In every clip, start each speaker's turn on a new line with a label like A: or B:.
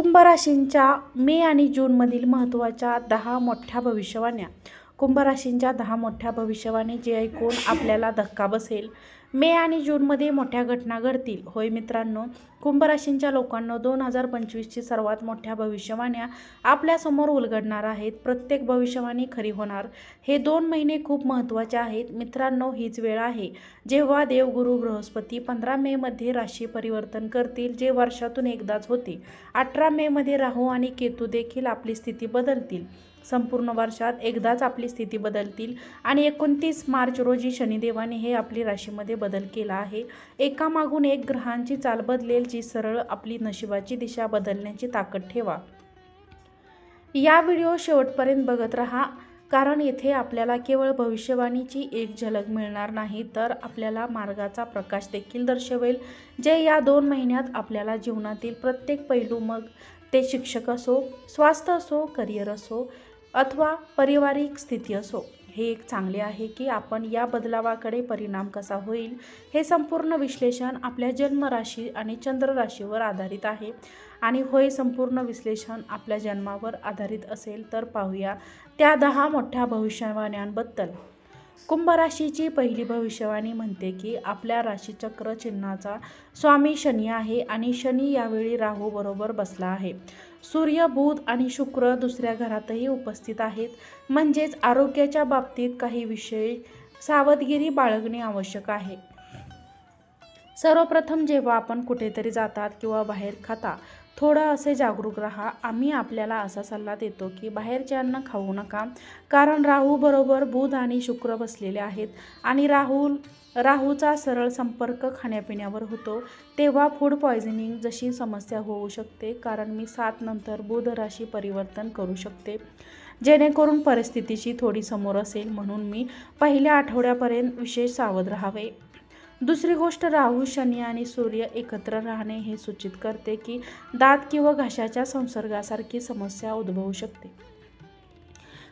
A: कुंभ राशींच्या मे आणि जूनमधील महत्त्वाच्या दहा मोठ्या भविष्यवाण्या. कुंभ राशींच्या दहा मोठ्या भविष्यवाणी जे ऐकून आपल्याला धक्का बसेल मे आणि जूनमध्ये मोठ्या घटना घडतील. होय मित्रांनो कुंभ राशींच्या लोकांना दोन हजार पंचवीसची सर्वात मोठ्या भविष्यवाण्या आपल्यासमोर उलगडणार आहेत. प्रत्येक भविष्यवाणी खरी होणार. हे दोन महिने खूप महत्त्वाचे आहेत. मित्रांनो हीच वेळ आहे. जेव्हा देवगुरू बृहस्पती पंधरा मेमध्ये राशी परिवर्तन करतील जे वर्षातून एकदाच होते अठरा मेमध्ये राहू आणि केतू देखील आपली स्थिती बदलतील. संपूर्ण वर्षात एकदाच आपली स्थिती बदलतील आणि एकोणतीस मार्च रोजी शनिदेवाने हे आपली राशीमध्ये बदल केला आहे. एकामागून एक ग्रहांची चाल बदलेल जी सरळ आपली नशिबाची दिशा बदलण्याची ताकद ठेवा. या व्हिडिओ शेवटपर्यंत बघत राहा कारण येथे आपल्याला केवळ भविष्यवाणीची एक झलक मिळणार नाही तर आपल्याला मार्गाचा प्रकाश देखील दर्शवेल जे या दोन महिन्यात आपल्याला जीवनातील प्रत्येक पैलू मग ते शिक्षक असो स्वास्थ्य असो करिअर असो अथवा पारिवारिक स्थिती असो. हे एक चांगले आहे की आपण या बदलावाकडे परिणाम कसा होईल हे संपूर्ण विश्लेषण आपल्या जन्मराशी आणि चंद्रराशीवर आधारित आहे. आणि होय संपूर्ण विश्लेषण आपल्या जन्मावर आधारित असेल तर पाहूया त्या दहा मोठ्या भविष्यवाण्यांबद्दल. कुंभ राशीची पहिली भविष्यवाणी म्हणते की आपल्या राशीचक्र चिन्हाचा स्वामी शनी आहे आणि शनी यावेळी राहू बरोबर बसला आहे. सूर्य बुध आणि शुक्र दुसऱ्या घरातही उपस्थित आहेत. म्हणजेच आरोग्याच्या बाबतीत काही विषय सावधगिरी बाळगणे आवश्यक आहे. सर्वप्रथम जेव्हा आपण कुठेतरी जातात किंवा बाहेर खाता थोडं असे जागरूक राहा. आम्ही आपल्याला असा सल्ला देतो की बाहेरचे अन्न खाऊ नका. कारण राहूबरोबर बुध आणि शुक्र बसलेले आहेत आणि राहुल राहूचा सरळ संपर्क खाण्यापिण्यावर होतो. तेव्हा फूड पॉयझनिंग जशी समस्या होऊ शकते कारण मी सात नंतर बुध राशी परिवर्तन करू शकते. जेणेकरून परिस्थितीची थोडी समोर असेल म्हणून मी पहिल्या आठवड्यापर्यंत विशेष सावध राहावे. दुसरी गोष्ट राहू शनी आणि सूर्य एकत्र राहणे हे सूचित करते की दात किंवा घशाच्या संसर्गासारखी समस्या उद्भवू शकते.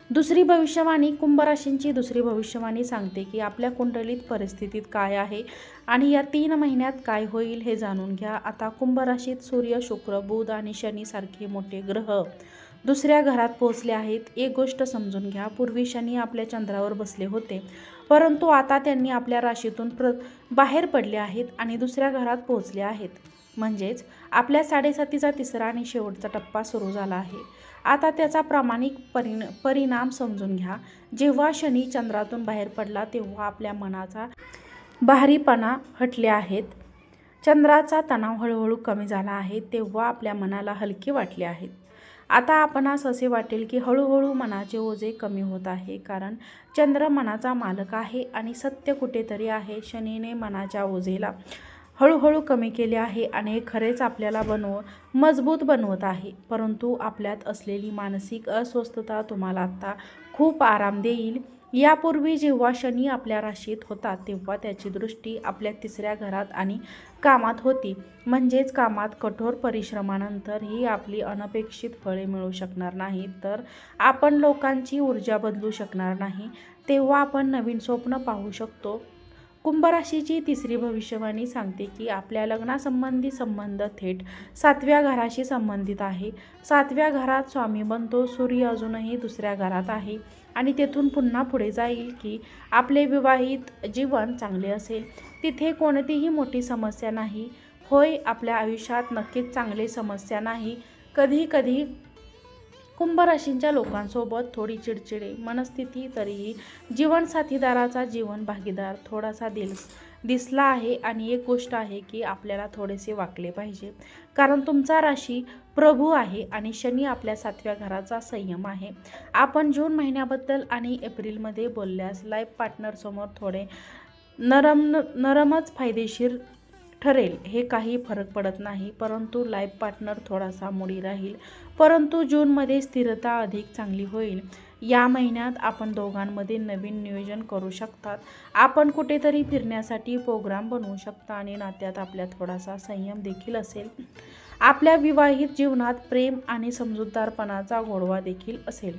A: दुसरी भविष्यवाणी कुंभ राशींची दुसरी भविष्यवाणी सांगते की आपल्या कुंडलीत परिस्थितीत काय आहे आणि या तीन महिन्यात काय होईल हे जाणून घ्या. आता कुंभ राशीत सूर्य शुक्र बुध आणि शनीसारखे मोठे ग्रह दुसऱ्या घरात पोहोचले आहेत. एक गोष्ट समजून घ्या. पूर्वी शनी आपल्या चंद्रावर बसले होते. परंतु आता त्यांनी आपल्या राशीतून प्र बाहेर पडले आहेत आणि दुसऱ्या घरात पोहोचले आहेत. म्हणजेच आपल्या साडेसातीचा तिसरा आणि शेवटचा टप्पा सुरू झाला आहे. आता त्याचा प्रामाणिक परिण परिणाम समजून घ्या. जेव्हा शनी चंद्रातून बाहेर पडला तेव्हा आपल्या मनाचा भारीपणा हटले आहेत. चंद्राचा तणाव हळूहळू कमी झाला आहे तेव्हा आपल्या मनाला हलके वाटले आहेत. आता आपणास असे वाटेल की हळूहळू मनाचे ओझे कमी होत आहे कारण चंद्र मनाचा मालक आहे आणि सत्य कुठेतरी आहे शनीने मनाच्या ओझेला हळूहळू कमी केले आहे आणि खरेच आपल्याला बनव मजबूत बनवत आहे. परंतु आपल्यात असलेली मानसिक अस्वस्थता तुम्हाला आत्ता खूप आराम देईल. यापूर्वी जेव्हा शनी आपल्या राशीत होता तेव्हा त्याची दृष्टी आपल्या तिसऱ्या घरात आणि कामात होती. म्हणजेच कामात कठोर परिश्रमानंतर ही आपली अनपेक्षित फळे मिळू शकणार नाही. तर आपण लोकांची ऊर्जा बदलू शकणार नाही. तेव्हा आपण नवीन स्वप्न पाहू शकतो. कुंभ राशीची तिसरी भविष्यवाणी सांगते की आपल्या लग्नासंबंधी संबंध थेट सातव्या घराशी संबंधित आहे. सातव्या घरात स्वामी बनतो सूर्य अजूनही दुसऱ्या घरात आहे. आणि तेथून पुन्हा पुढे जाईल की आपले विवाहित जीवन चांगले असेल. तिथे कोणतीही मोठी समस्या नाही. होय आपल्या आयुष्यात नक्कीच चांगली समस्या नाही. कधी कधी कुंभराशींच्या लोकांसोबत थोडी चिडचिडे मनस्थिती तरीही जीवनसाथीदाराचा जीवन भागीदार थोडासा दिल दिसला आहे आणि एक गोष्ट आहे की आपल्याला थोडेसे वाकले पाहिजे. कारण तुमचा राशी प्रभू आहे आणि शनी आपल्या सातव्या घराचा संयम आहे. आपण जून महिन्याबद्दल आणि एप्रिलमध्ये बोलल्यास लाईफ पार्टनरसमोर थोडे नरम नरमच फायदेशीर ठरेल हे काही फरक पडत नाही परंतु लाईफ पार्टनर थोडासा मुडी राहील. परंतु जूनमध्ये स्थिरता अधिक चांगली होईल. या महिन्यात आपण दोघांमध्ये नवीन नियोजन करू शकतात. आपण कुठेतरी फिरण्यासाठी प्रोग्राम बनवू शकता आणि नात्यात आपल्या थोडासा संयम देखील असेल. आपल्या विवाहित जीवनात प्रेम आणि समजूतदारपणाचा गोडवा देखील असेल.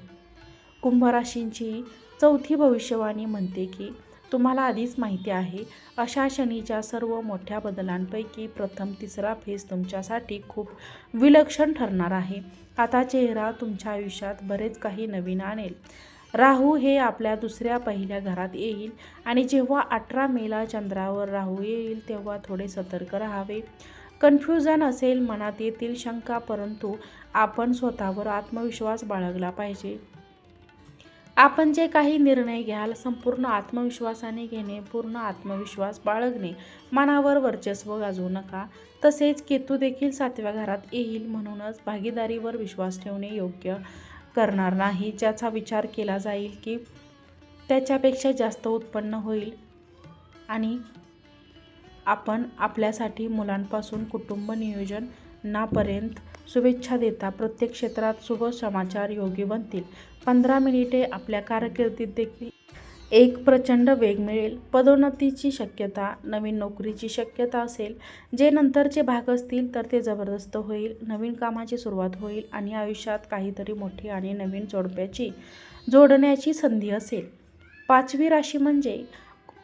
A: कुंभ राशींची चौथी भविष्यवाणी म्हणते की तुम्हाला आधीच माहिती आहे अशा शनीच्या सर्व मोठ्या बदलांपैकी प्रथम तिसरा फेज तुमच्यासाठी खूप विलक्षण ठरणार आहे. आता चेहरा तुमच्या आयुष्यात बरेच काही नवीन आणेल. राहू हे आपल्या दुसऱ्या पहिल्या घरात येईल आणि जेव्हा अठरा मेला चंद्रावर राहू येईल तेव्हा थोडे सतर्क राहावे. कन्फ्युजन असेल मनात येतील शंका परंतु आपण स्वतःवर आत्मविश्वास बाळगला पाहिजे. आपण जे काही निर्णय घ्याल संपूर्ण आत्मविश्वासाने घेणे पूर्ण आत्मविश्वास बाळगणे मनावर वर्चस्व गाजवू नका. तसेच केतू देखील सातव्या घरात येईल म्हणूनच भागीदारीवर विश्वास ठेवणे योग्य करणार नाही. ज्याचा विचार केला जाईल की त्याच्यापेक्षा जास्त उत्पन्न होईल आणि आपण आपल्यासाठी मुलांपासून कुटुंब नियोजन नापर्यंत शुभेच्छा देता. प्रत्येक क्षेत्रात शुभ समाचार योगी बनतील. पंधरा मिनिटे आपल्या कारकिर्दीत देखील एक प्रचंड वेग मिळेल. पदोन्नतीची शक्यता नवीन नोकरीची शक्यता असेल जे नंतरचे भाग असतील तर ते जबरदस्त होईल नवीन कामाची सुरुवात होईल आणि आयुष्यात काहीतरी मोठी आणि नवीन जोडप्याची जोडण्याची संधी असेल. पाचवी राशी म्हणजे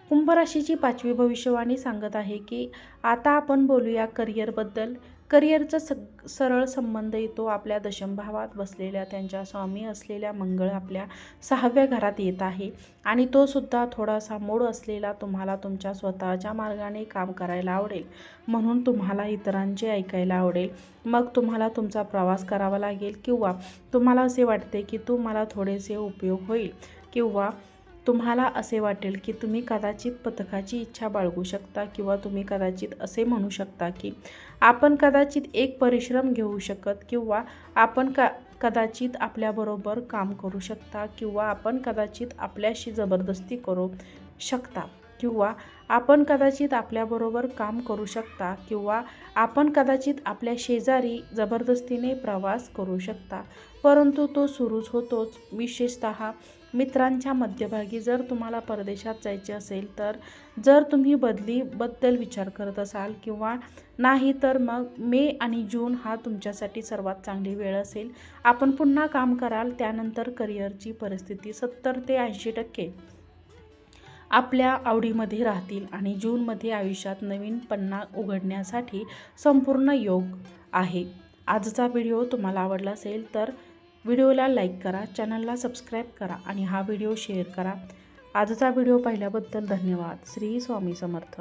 A: कुंभ राशीची पाचवी भविष्यवाणी सांगत आहे की आता आपण बोलूया करिअरबद्दल करिअरचा सग सरळ संबंध येतो आपल्या दशमभावात बसलेल्या त्यांच्या स्वामी असलेल्या मंगळ आपल्या सहाव्या घरात येत आहे. आणि तो सुद्धा थोडासा मोड असलेला तुम्हाला तुमच्या स्वतःच्या मार्गाने काम करायला आवडेल. म्हणून तुम्हाला इतरांचे ऐकायला आवडेल. मग तुम्हाला तुमचा प्रवास करावा लागेल किंवा तुम्हाला असे वाटते की तुम्हाला थोडेसे उपयोग होईल किंवा तुम्हाला असे वाटेल की तुम्ही कदाचित पथकाची इच्छा बाळगू शकता किंवा तुम्ही कदाचित असे म्हणू शकता की आपण कदाचित एक परिश्रम घेऊ शकत किंवा आपण का कदाचित आपल्याबरोबर काम करू शकता किंवा आपण कदाचित आपल्याशी जबरदस्ती करू शकता किंवा आपण कदाचित आपल्याबरोबर काम करू शकता किंवा आपण कदाचित आपल्या शेजारी जबरदस्तीने प्रवास करू शकता. परंतु तो सुरूच होतोच. विशेषत मित्रांच्या मध्यभागी जर तुम्हाला परदेशात जायचे असेल तर जर तुम्ही बदलीबद्दल विचार करत असाल किंवा नाही तर मग मे आणि जून हा तुमच्यासाठी सर्वात चांगली वेळ असेल. आपण पुन्हा काम कराल त्यानंतर करिअरची परिस्थिती सत्तर ते ऐंशी टक्के. आपल्या आवडीमध्ये राहतील आणि जूनमध्ये आयुष्यात नवीन पन्ना उघडण्यासाठी संपूर्ण योग आहे. आजचा व्हिडिओ तुम्हाला आवडला असेल तर व्हिडिओला लाईक करा चॅनलला सबस्क्राईब करा आणि हा व्हिडिओ शेअर करा. आजचा व्हिडिओ पाहिल्याबद्दल धन्यवाद. श्री स्वामी समर्थ.